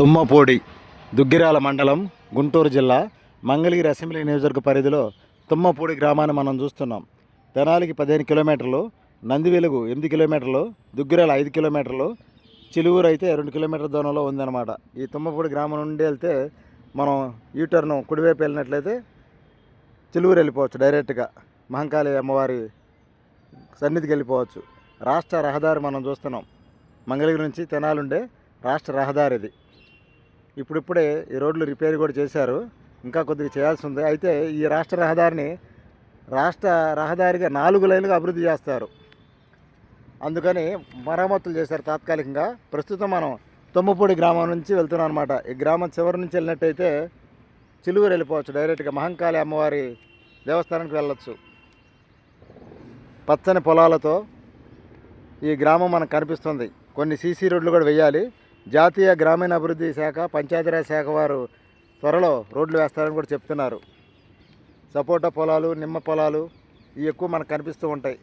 తుమ్మపూడి దుగ్గిరాల మండలం గుంటూరు జిల్లా మంగళగిరి అసెంబ్లీ నియోజకవర్గ పరిధిలో తుమ్మపూడి గ్రామాన్ని మనం చూస్తున్నాం. తెనాలికి పదిహేను కిలోమీటర్లు నందివెలుగు ఎనిమిది కిలోమీటర్లు దుగ్గిరాల ఐదు కిలోమీటర్లు చిలువూరు అయితే రెండు కిలోమీటర్ల దూరంలో ఉందన్నమాట. ఈ తుమ్మపూడి గ్రామం నుండి వెళ్తే మనం యూటర్ను కుడివైపు వెళ్ళినట్లయితే చిలువూరు వెళ్ళిపోవచ్చు డైరెక్ట్గా. మహంకాళి అమ్మవారి సన్నిధికి వెళ్ళిపోవచ్చు. రాష్ట్ర రహదారి మనం చూస్తున్నాం. మంగళగిరి నుంచి తెనాలుండే రాష్ట్ర రహదారి ఇది. ఇప్పుడిప్పుడే ఈ రోడ్లు రిపేర్ కూడా చేశారు. ఇంకా కొద్దిగా చేయాల్సి ఉంది. అయితే ఈ రాష్ట్ర రహదారిని రాష్ట్ర రహదారిగా నాలుగు లైన్లుగా అభివృద్ధి చేస్తారు. అందుకని మరమ్మతులు చేశారు తాత్కాలికంగా. ప్రస్తుతం మనం తొమ్మపూడి గ్రామం నుంచి వెళ్తున్నాం అనమాట ఈ గ్రామం చివరి నుంచి వెళ్ళినట్టయితే చిలువూరు వెళ్ళిపోవచ్చు. డైరెక్ట్గా మహంకాళి అమ్మవారి దేవస్థానానికి వెళ్ళొచ్చు. పచ్చని పొలాలతో ఈ గ్రామం మనకు కనిపిస్తుంది. కొన్ని సీసీ రోడ్లు కూడా వేయాలి. జాతీయ గ్రామీణ అభివృద్ధి శాఖ పంచాయతీరాజ్ శాఖ వారు త్వరలో రోడ్లు వేస్తారని కూడా చెప్తున్నారు. సపోటా పొలాలు నిమ్మ పొలాలు ఇవి ఎక్కువ మనకు కనిపిస్తూ ఉంటాయి.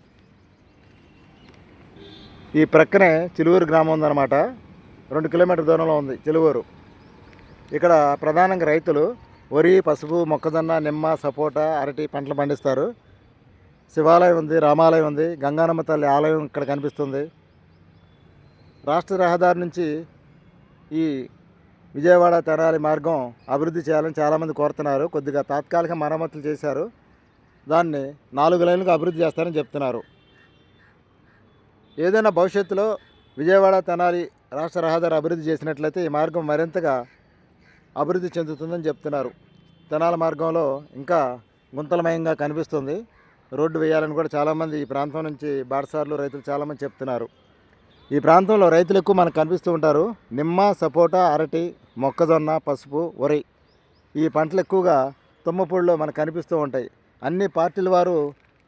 ఈ ప్రక్కనే చిలువూరు గ్రామం ఉందన్నమాట. రెండు కిలోమీటర్ దూరంలో ఉంది చిలువూరు. ఇక్కడ ప్రధానంగా రైతులు వరి పసుపు మొక్కజొన్న నిమ్మ సపోటా అరటి పంటలు పండిస్తారు. శివాలయం ఉంది రామాలయం ఉంది గంగానమ్మ తల్లి ఆలయం ఇక్కడ కనిపిస్తుంది. రాష్ట్ర రహదారి నుంచి ఈ విజయవాడ తెనాలి మార్గం అభివృద్ధి చేయాలని చాలామంది కోరుతున్నారు. కొద్దిగా తాత్కాలిక మరమ్మతులు చేశారు. దాన్ని నాలుగు లైన్లకు అభివృద్ధి చేస్తారని చెప్తున్నారు. ఏదైనా భవిష్యత్తులో విజయవాడ తెనాలి రాష్ట్ర రహదారి అభివృద్ధి చేసినట్లయితే ఈ మార్గం మరింతగా అభివృద్ధి చెందుతుందని చెప్తున్నారు. తెనాలి మార్గంలో ఇంకా గుంతలమయంగా కనిపిస్తుంది. రోడ్డు వేయాలని కూడా చాలామంది ఈ ప్రాంతం నుంచి బాటసార్లు రైతులు చాలామంది చెప్తున్నారు. ఈ ప్రాంతంలో రైతులు ఎక్కువ మనకు కనిపిస్తూ ఉంటారు. నిమ్మ సపోటా అరటి మొక్కజొన్న పసుపు వరి ఈ పంటలు ఎక్కువగా తుమ్మపూడిలో మనకు కనిపిస్తూ ఉంటాయి. అన్ని పార్టీల వారు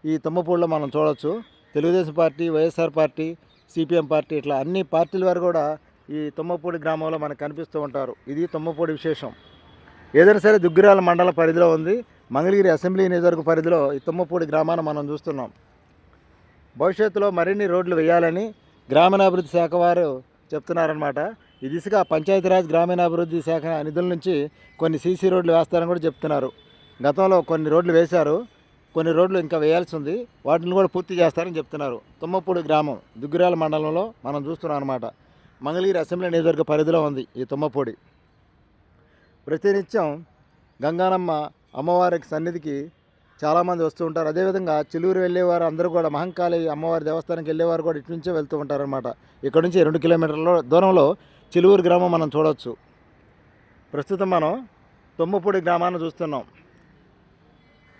ఈ తుమ్మపూడిలో మనం చూడవచ్చు Telugu Desam party YSR party CPM party ఇట్లా అన్ని పార్టీల వారు కూడా ఈ తుమ్మపూడి గ్రామంలో మనకు కనిపిస్తూ ఉంటారు. ఇది తుమ్మపూడి విశేషం. ఏదైనా సరే దుగ్గిరాల మండల పరిధిలో ఉంది. మంగళగిరి అసెంబ్లీ నియోజకవర్గ పరిధిలో ఈ తుమ్మపూడి గ్రామాన్ని మనం చూస్తున్నాం. భవిష్యత్తులో మరిన్ని రోడ్లు వేయాలని గ్రామీణాభివృద్ధి శాఖ వారు చెప్తున్నారనమాట ఈ దిశగా పంచాయతీరాజ్ గ్రామీణాభివృద్ధి శాఖ నిధుల నుంచి కొన్ని సీసీ రోడ్లు వేస్తారని కూడా చెప్తున్నారు. గతంలో కొన్ని రోడ్లు వేశారు. కొన్ని రోడ్లు ఇంకా వేయాల్సి ఉంది. వాటిని కూడా పూర్తి చేస్తారని చెప్తున్నారు. తుమ్మపూడి గ్రామం దుగ్గిరాల మండలంలో మనం చూస్తున్నాం అనమాట మంగళగిరి అసెంబ్లీ నియోజకవర్గ పరిధిలో ఉంది ఈ తుమ్మపూడి. ప్రతినిత్యం గంగానమ్మ అమ్మవారికి సన్నిధికి చాలామంది వస్తూ ఉంటారు. అదేవిధంగా చిలువురు వెళ్ళేవారు అందరూ కూడా మహంకాళి అమ్మవారి దేవస్థానానికి వెళ్ళేవారు కూడా ఇటు నుంచే వెళ్తూ ఉంటారనమాట ఇక్కడ నుంచి రెండు కిలోమీటర్ల దూరంలో చిలువురు గ్రామం మనం చూడవచ్చు ప్రస్తుతం మనం తొమ్మపూడి గ్రామాన్ని చూస్తున్నాం.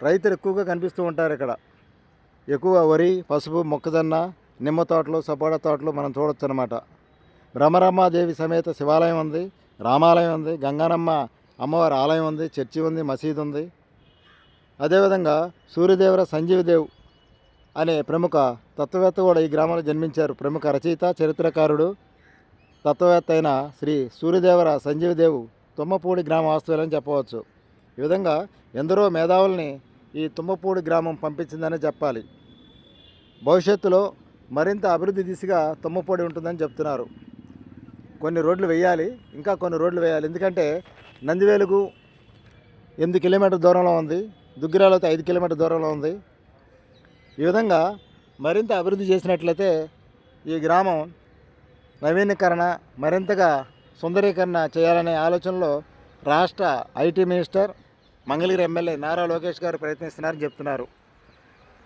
రైతులు ఎక్కువగా కనిపిస్తూ ఉంటారు ఇక్కడ. ఎక్కువగా వరి పసుపు మొక్కజొన్న నిమ్మ తోటలు సపోటా తోటలు మనం చూడొచ్చు అనమాట బ్రహ్మరమ్మాదేవి సమేత శివాలయం ఉంది రామాలయం ఉంది గంగానమ్మ అమ్మవారి ఆలయం ఉంది చర్చి ఉంది మసీదు ఉంది. అదేవిధంగా సూర్యదేవర సంజీవదేవ్ అనే ప్రముఖ తత్వవేత్త కూడా ఈ గ్రామంలో జన్మించారు. ప్రముఖ రచయిత చరిత్రకారుడు తత్వవేత్త అయిన శ్రీ సూర్యదేవర సంజీవదేవ్ తుమ్మపూడి గ్రామ వాస్తవ్యాలని చెప్పవచ్చు. ఈ విధంగా ఎందరో మేధావుల్ని ఈ తుమ్మపూడి గ్రామం పంపించిందనే చెప్పాలి. భవిష్యత్తులో మరింత అభివృద్ధి దిశగా తుమ్మపూడి ఉంటుందని చెప్తున్నారు. కొన్ని రోడ్లు వేయాలి ఇంకా కొన్ని రోడ్లు వేయాలి. ఎందుకంటే నందివేలుగు ఎనిమిది కిలోమీటర్ దూరంలో ఉంది. దుగ్గిరాలతో ఐదు కిలోమీటర్ దూరంలో ఉంది. ఈ విధంగా మరింత అభివృద్ధి చేసినట్లయితే ఈ గ్రామం నవీకరణ మరింతగా సుందరీకరణ చేయాలనే ఆలోచనలో రాష్ట్ర IT minister Mangalagiri MLA Nara Lokesh garu ప్రయత్నిస్తున్నారని చెప్తున్నారు.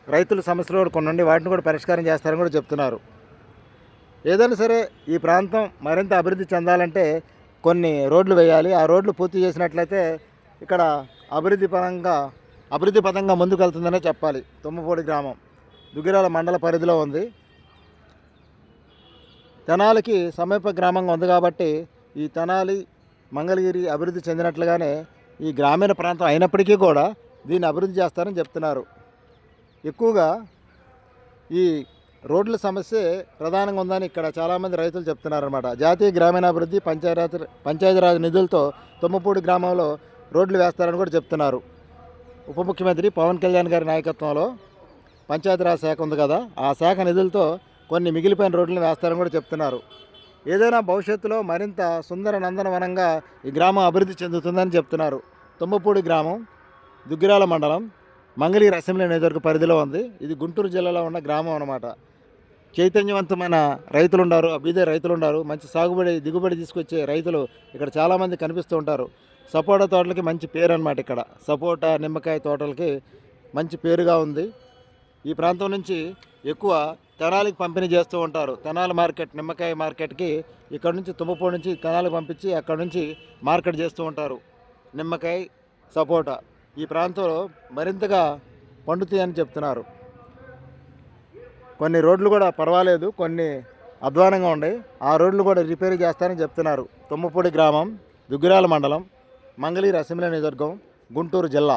రైతుల సమస్యలు కూడా కొన్ని ఉండి వాటిని కూడా పరిష్కారం చేస్తారని కూడా చెప్తున్నారు. ఏదైనా సరే ఈ ప్రాంతం మరింత అభివృద్ధి చెందాలంటే కొన్ని రోడ్లు వేయాలి. ఆ రోడ్లు పూర్తి చేసినట్లయితే ఇక్కడ అభివృద్ధి పరంగా అభివృద్ధి పథంగా ముందుకెళ్తుందనే చెప్పాలి. తుమ్మపూడి గ్రామం. దుగ్గిరాల మండల పరిధిలో ఉంది. తెనాలికి సమీప గ్రామంగా ఉంది కాబట్టి ఈ తెనాలి మంగళగిరి అభివృద్ధి చెందినట్లుగానే ఈ గ్రామీణ ప్రాంతం అయినప్పటికీ కూడా దీన్ని అభివృద్ధి చేస్తారని చెప్తున్నారు. ఎక్కువగా ఈ రోడ్ల సమస్య ప్రధానంగా ఉందని ఇక్కడ చాలామంది రైతులు చెప్తున్నారన్నమాట. జాతీయ గ్రామీణాభివృద్ధి పంచాయతీ పంచాయతీరాజ్ నిధులతో తుమ్మపూడి గ్రామంలో రోడ్లు వేస్తారని కూడా చెప్తున్నారు. ఉప ముఖ్యమంత్రి పవన్ కళ్యాణ్ గారి నాయకత్వంలో పంచాయతీరాజ్ శాఖ ఉంది కదా. ఆ శాఖ నిధులతో కొన్ని మిగిలిపోయిన రోడ్లను వేస్తారని కూడా చెప్తున్నారు. ఏదైనా భవిష్యత్తులో మరింత సుందర నందనవనంగా ఈ గ్రామం అభివృద్ధి చెందుతుందని చెప్తున్నారు. తుమ్మపూడి గ్రామం దుగ్గిరాల మండలం మంగళగిరి అసెంబ్లీ నియోజకవర్గ పరిధిలో ఉంది. ఇది గుంటూరు జిల్లాలో ఉన్న గ్రామం అన్నమాట. చైతన్యవంతమైన రైతులు ఉన్నారు బీదే రైతులు ఉన్నారు మంచి సాగుబడి దిగుబడి తీసుకొచ్చే రైతులు ఇక్కడ చాలామంది కనిపిస్తూ ఉంటారు. సపోటా తోటలకి మంచి పేరు అనమాట ఇక్కడ. సపోటా నిమ్మకాయ తోటలకి మంచి పేరుగా ఉంది. ఈ ప్రాంతం నుంచి ఎక్కువ తెనాలికి పంపిణీ చేస్తూ ఉంటారు. తెనాలి మార్కెట్ నిమ్మకాయ మార్కెట్కి ఇక్కడ నుంచి తుమ్మపూడి నుంచి తెనాలకు పంపించి అక్కడ నుంచి మార్కెట్ చేస్తూ ఉంటారు. నిమ్మకాయ సపోటా ఈ ప్రాంతంలో మరింతగా పండుతాయని చెప్తున్నారు. కొన్ని రోడ్లు కూడా పర్వాలేదు కొన్ని అధ్వానంగా ఉన్నాయి. ఆ రోడ్లు కూడా రిపేర్ చేస్తారని చెప్తున్నారు. తుమ్మపూడి గ్రామం దుగ్గిరాల మండలం మంగళీరు అసెంబ్లీ నియోజకవర్గం గుంటూరు జిల్లా.